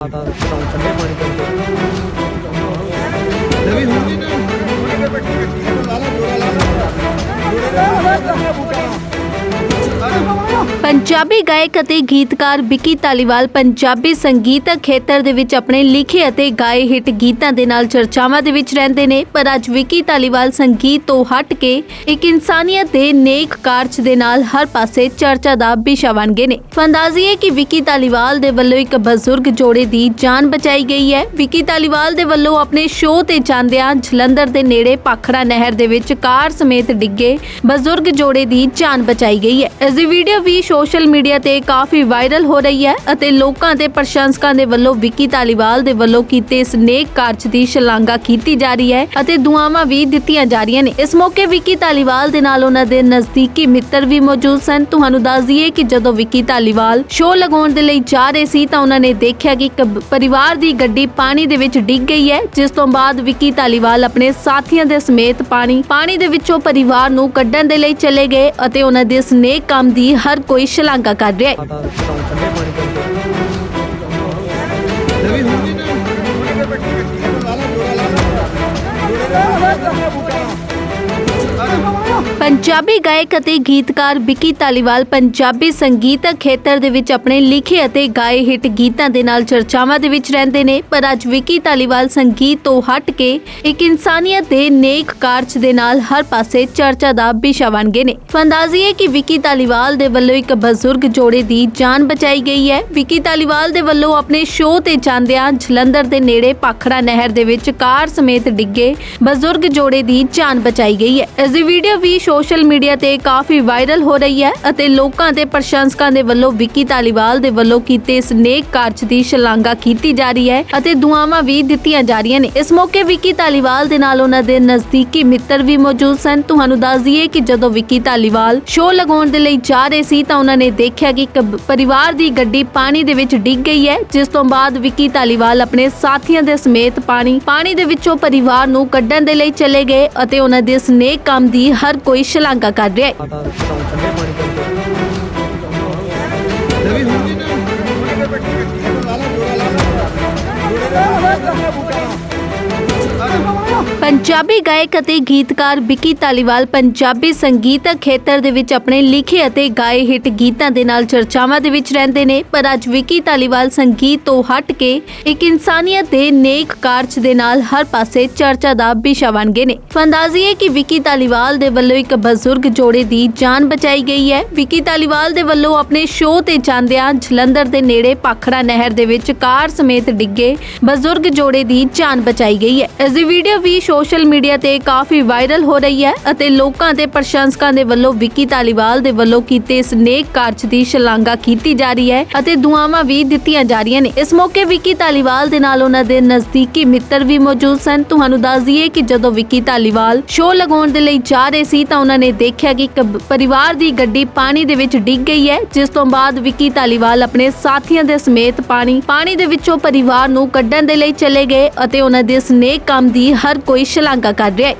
ਮਾਤਾ ਠੰਡੇ ਪਾਣੀ ਕਰਕੇ ਨਵੀਂ ਹੁੰਦੀ ਨਾ ਬੈਠੀ ਬੈਠੀ ਲਾ ਲਾ ਜੋੜਾ ਲਾ ਲਾ ਜੋੜੇ ਲਾ ਬੂਟਾ ਪੰਜਾਬੀ ਗਾਇਕ ਅਤੇ ਗੀਤਕਾਰ ਵਿੱਕੀ ਧਾਲੀਵਾਲ ਪੰਜਾਬੀ ਸੰਗੀਤ ਖੇਤਰ ਦੇ ਵਿੱਚ ਆਪਣੇ ਲਿਖੇ ਅਤੇ ਗਾਏ ਹਿੱਟ ਗੀਤਾਂ ਦੇ ਨਾਲ ਚਰਚਾਵਾਂ ਦੇ ਵਿੱਚ ਰਹਿੰਦੇ ਨੇ। ਪਰ ਅੱਜ ਵਿੱਕੀ ਧਾਲੀਵਾਲ ਸੰਗੀਤ ਤੋਂ ਹਟ ਕੇ ਇੱਕ ਇਨਸਾਨੀਅਤ ਦੇ ਨੇਕ ਕਾਰਜ ਦੇ ਨਾਲ ਹਰ ਪਾਸੇ ਚਰਚਾ ਦਾ ਵਿਸ਼ਾ ਬਣ ਗਏ ਨੇ। ਫੰਦਾਜ਼ੀ ਹੈ ਕਿ ਵਿੱਕੀ ਧਾਲੀਵਾਲ ਦੇ ਵੱਲੋਂ ਇੱਕ ਬਜ਼ੁਰਗ ਜੋੜੇ ਦੀ ਜਾਨ ਬਚਾਈ ਗਈ ਹੈ। ਵਿੱਕੀ ਧਾਲੀਵਾਲ ਦੇ ਵੱਲੋਂ ਆਪਣੇ ਸ਼ੋਅ ਤੇ ਜਾਂਦਿਆਂ ਜਲੰਧਰ ਦੇ ਨੇੜੇ ਪਾਖੜਾ ਨਹਿਰ ਦੇ ਵਿੱਚ ਕਾਰ ਸਮੇਤ ਡਿੱਗੇ ਬਜ਼ੁਰਗ ਜੋੜੇ ਦੀ ਜਾਨ ਬਚਾਈ ਗਈ ਹੈ। ਇਸ ਦੀ ਵੀਡੀਓ ਵੀ ਸੋਸ਼ਲ ਮੀਡੀਆ ਤੇ ਕਾਫੀ ਵਾਇਰਲ ਹੋ ਰਹੀ ਹੈ ਅਤੇ ਲੋਕਾਂ ਤੇ ਪ੍ਰਸ਼ੰਸਕਾਂ ਦੇ ਵੱਲੋਂ ਵਿੱਕੀ ਧਾਲੀਵਾਲ ਦੇ ਵੱਲੋਂ ਕੀਤੇ ਇਸ ਨੇਕ ਕਾਰਜ ਦੀ ਸ਼ਲਾਘਾ ਕੀਤੀ ਜਾ ਰਹੀ ਹੈ ਅਤੇ ਦੁਆਵਾਂ ਵੀ ਦਿੱਤੀਆਂ ਜਾ ਰਹੀਆਂ ਨੇ। ਇਸ ਮੌਕੇ ਵਿੱਕੀ ਧਾਲੀਵਾਲ ਦੇ ਨਾਲ ਉਹਨਾਂ ਦੇ ਨਜ਼ਦੀਕੀ ਮਿੱਤਰ ਵੀ ਮੌਜੂਦ ਸਨ। ਤੁਹਾਨੂੰ ਦੱਸ ਦਈਏ ਕਿ ਜਦੋਂ ਵਿੱਕੀ ਧਾਲੀਵਾਲ ਸ਼ੋਅ ਲਗਾਉਣ ਦੇ ਲਈ ਜਾ ਰਹੇ ਸੀ ਤਾਂ ਉਹਨਾਂ ਨੇ ਦੇਖਿਆ ਕਿ ਇੱਕ ਪਰਿਵਾਰ ਦੀ ਗੱਡੀ ਪਾਣੀ ਦੇ ਵਿੱਚ ਡਿੱਗ ਗਈ ਹੈ, ਜਿਸ ਤੋਂ ਬਾਅਦ ਵਿੱਕੀ ਧਾਲੀਵਾਲ ਆਪਣੇ ਸਾਥੀਆਂ ਦੇ ਸਮੇਤ ਪਾਣੀ ਪਾਣੀ ਦੇ ਵਿੱਚੋਂ ਪਰਿਵਾਰ ਨੂੰ ਕੱਢਣ ਦੇ ਲਈ ਚਲੇ ਗਏ ਅਤੇ ਉਹਨਾਂ ਦੇ ਇਸ ਨੇਕ ਕੰਮ ਦੀ ਹਰ ਕੋਈ ਸ਼ਲਾਘਾ ਕਰ ਰਿਹਾ ਹੈ। ਮਾਤਾ ਠੰਡੇ ਨਾ। ਬੈਠੀ ਲਾ ਲਾ ਜੋੜਾ ਲਾ ਲਾ ਪੰਜਾਬੀ ਗਾਇਕ ਅਤੇ ਗੀਤਕਾਰ ਵਿੱਕੀ ਧਾਲੀਵਾਲ ਪੰਜਾਬੀ ਸੰਗੀਤ ਖੇਤਰ ਦੇ ਵਿੱਚ ਆਪਣੇ ਲਿਖੇ ਅਤੇ ਗਾਏ ਹਿੱਟ ਗੀਤਾਂ ਦੇ ਨਾਲ ਚਰਚਾਵਾਂ ਦੇ ਵਿੱਚ ਰਹਿੰਦੇ ਨੇ, ਪਰ ਅੱਜ ਵਿੱਕੀ ਧਾਲੀਵਾਲ ਸੰਗੀਤ ਤੋਂ ਹਟ ਕੇ ਇੱਕ ਇਨਸਾਨੀਅਤ ਦੇ ਨੇਕ ਕਾਰਜ ਦੇ ਨਾਲ ਹਰ ਪਾਸੇ ਚਰਚਾ ਦਾ ਵਿਸ਼ਾ ਬਣ ਗਏ ਨੇ। ਫੰਦਾਜ਼ੀ ਹੈ ਕਿ ਵਿੱਕੀ ਧਾਲੀਵਾਲ ਦੇ ਵੱਲੋਂ ਇੱਕ ਬਜ਼ੁਰਗ ਜੋੜੇ ਦੀ ਜਾਨ ਬਚਾਈ ਗਈ ਹੈ। ਵਿੱਕੀ ਧਾਲੀਵਾਲ ਦੇ ਵੱਲੋਂ ਆਪਣੇ ਸ਼ੋਅ ਤੇ ਜਾਂਦਿਆਂ ਜਲੰਧਰ ਦੇ ਨੇੜੇ ਪਾਖੜਾ ਨਹਿਰ ਦੇ ਵਿੱਚ ਕਾਰ ਸਮੇਤ ਡਿੱਗੇ ਬਜ਼ੁਰਗ ਜੋੜੇ ਦੀ ਜਾਨ ਬਚਾਈ ਗਈ ਹੈ। ਇਸ ਦੀ ਵੀਡੀਓ ਵੀ ਸੋਸ਼ਲ ਸੋਸ਼ਲ ਮੀਡੀਆ ਤੇ ਕਾਫੀ ਵਾਇਰਲ ਹੋ ਰਹੀ ਹੈ ਅਤੇ ਲੋਕਾਂ ਤੇ ਪ੍ਰਸ਼ੰਸਕਾਂ ਦੇ ਵੱਲੋਂ ਵਿੱਕੀ ਧਾਲੀਵਾਲ ਦੇ ਵੱਲੋਂ ਕੀਤੇ ਇਸ ਨੇਕ ਕਾਰਜ ਦੀ ਸ਼ਲਾਘਾ ਕੀਤੀ ਜਾ ਰਹੀ ਹੈ ਅਤੇ ਦੁਆਵਾਂ ਵੀ ਦਿੱਤੀਆਂ ਜਾ ਰਹੀਆਂ ਨੇ। ਇਸ ਮੌਕੇ ਵਿੱਕੀ ਧਾਲੀਵਾਲ ਦੇ ਨਾਲ ਉਹਨਾਂ ਦੇ ਨਜ਼ਦੀਕੀ ਮਿੱਤਰ ਵੀ ਮੌਜੂਦ ਸਨ। ਤੁਹਾਨੂੰ ਦੱਸ ਦਈਏ ਕਿ ਜਦੋਂ ਵਿੱਕੀ ਧਾਲੀਵਾਲ ਸ਼ੋਅ ਲਗਾਉਣ ਦੇ ਲਈ ਜਾ ਰਹੇ ਸੀ ਤਾਂ ਉਹਨਾਂ ਨੇ ਦੇਖਿਆ ਕਿ ਇੱਕ ਪਰਿਵਾਰ ਦੀ ਗੱਡੀ ਪਾਣੀ ਦੇ ਵਿੱਚ ਡਿੱਗ ਗਈ ਹੈ, ਜਿਸ ਤੋਂ ਬਾਅਦ ਵਿੱਕੀ ਧਾਲੀਵਾਲ ਆਪਣੇ ਸਾਥੀਆਂ ਦੇ ਸਮੇਤ ਪਾਣੀ ਪਾਣੀ ਦੇ ਵਿੱਚੋਂ ਪਰਿਵਾਰ ਨੂੰ ਕੱਢਣ ਦੇ ਲਈ ਚਲੇ ਗਏ ਅਤੇ ਉਹਨਾਂ ਦੇ ਇਸ ਨੇਕ ਕੰਮ ਦੀ ਹਰ ਕੋਈ ਸ਼ਲਾਘਾ ਕਰ ਪੰਜਾਬੀ ਗਾਇਕ ਅਤੇ ਗੀਤਕਾਰ ਵਿੱਕੀ ਧਾਲੀਵਾਲ ਪੰਜਾਬੀ ਸੰਗੀਤ ਖੇਤਰ ਦੇ ਵਿੱਚ ਆਪਣੇ ਲਿਖੇ ਅਤੇ ਗਾਏ ਹਿੱਟ ਗੀਤਾਂ ਦੇ ਨਾਲ ਚਰਚਾਵਾਂ ਦੇ ਵਿੱਚ ਰਹਿੰਦੇ ਨੇ। ਪਰ ਅੱਜ ਵਿੱਕੀ ਧਾਲੀਵਾਲ ਸੰਗੀਤ ਤੋਂ ਹਟ ਕੇ ਇੱਕ ਇਨਸਾਨੀਅਤ ਦੇ ਨੇਕ ਕਾਰਜ ਦੇ ਨਾਲ ਹਰ ਪਾਸੇ ਚਰਚਾ ਦਾ ਵਿਸ਼ਾ ਬਣ ਗਏ ਨੇ। ਫੰਦਾਜ਼ੀ ਹੈ ਕਿ ਵਿੱਕੀ ਧਾਲੀਵਾਲ ਦੇ ਵੱਲੋਂ ਇੱਕ ਬਜ਼ੁਰਗ ਜੋੜੇ ਦੀ ਜਾਨ ਬਚਾਈ ਗਈ ਹੈ। ਵਿੱਕੀ ਧਾਲੀਵਾਲ ਦੇ ਵੱਲੋਂ ਆਪਣੇ ਸ਼ੋਅ ਤੇ ਜਾਂਦਿਆਂ ਜਲੰਧਰ ਦੇ ਨੇੜੇ ਪਾਖੜਾ ਨਹਿਰ ਦੇ ਵਿੱਚ ਕਾਰ ਸਮੇਤ ਡਿੱਗੇ ਬਜ਼ੁਰਗ ਜੋੜੇ ਦੀ ਜਾਨ ਬਚਾਈ ਗਈ ਹੈ। ਇਸ ਦੀ ਵੀਡੀਓ ਵੀ ਸੋਸ਼ਲ ਮੀਡੀਆ ਤੇ ਕਾਫੀ ਵਾਇਰਲ ਹੋ ਰਹੀ ਹੈ ਅਤੇ ਲੋਕਾਂ ਤੇ ਪ੍ਰਸ਼ੰਸਕਾਂ ਦੇ ਵੱਲੋਂ ਵਿੱਕੀ ਧਾਲੀਵਾਲ ਦੇ ਵੱਲੋਂ ਕੀਤੇ ਇਸ ਨੇਕ ਕਾਰਜ ਦੀ ਸ਼ਲਾਘਾ ਕੀਤੀ ਜਾ ਰਹੀ ਹੈ ਅਤੇ ਦੁਆਵਾਂ ਵੀ ਦਿੱਤੀਆਂ ਜਾ ਰਹੀਆਂ ਨੇ। ਇਸ ਮੌਕੇ ਵਿੱਕੀ ਧਾਲੀਵਾਲ ਦੇ ਨਾਲ ਉਹਨਾਂ ਦੇ ਨਜ਼ਦੀਕੀ ਮਿੱਤਰ ਵੀ ਮੌਜੂਦ ਸਨ। ਤੁਹਾਨੂੰ ਦੱਸ ਦਈਏ ਕਿ ਜਦੋਂ ਵਿੱਕੀ ਧਾਲੀਵਾਲ ਸ਼ੋਅ ਲਗਾਉਣ ਦੇ ਲਈ ਜਾ ਰਹੇ ਸੀ ਤਾਂ ਉਹਨਾਂ ਨੇ ਦੇਖਿਆ ਕਿ ਇੱਕ ਪਰਿਵਾਰ ਦੀ ਗੱਡੀ ਪਾਣੀ ਦੇ ਵਿੱਚ ਡਿੱਗ ਗਈ ਹੈ, ਜਿਸ ਤੋਂ ਬਾਅਦ ਵਿੱਕੀ ਧਾਲੀਵਾਲ ਆਪਣੇ ਸਾਥੀਆਂ ਦੇ ਸਮੇਤ ਪਾਣੀ ਪਾਣੀ ਦੇ ਵਿੱਚੋਂ ਪਰਿਵਾਰ ਨੂੰ ਕੱਢਣ ਦੇ ਲਈ ਚਲੇ ਗਏ ਅਤੇ ਉਹਨਾਂ ਦੇ ਇਸ ਨੇਕ ਕੰਮ ਦੀ ਹਰ ਕੋਈ ਸ਼ਲਾਘਾ ਕਰ ਰਿਹਾ ਹੈ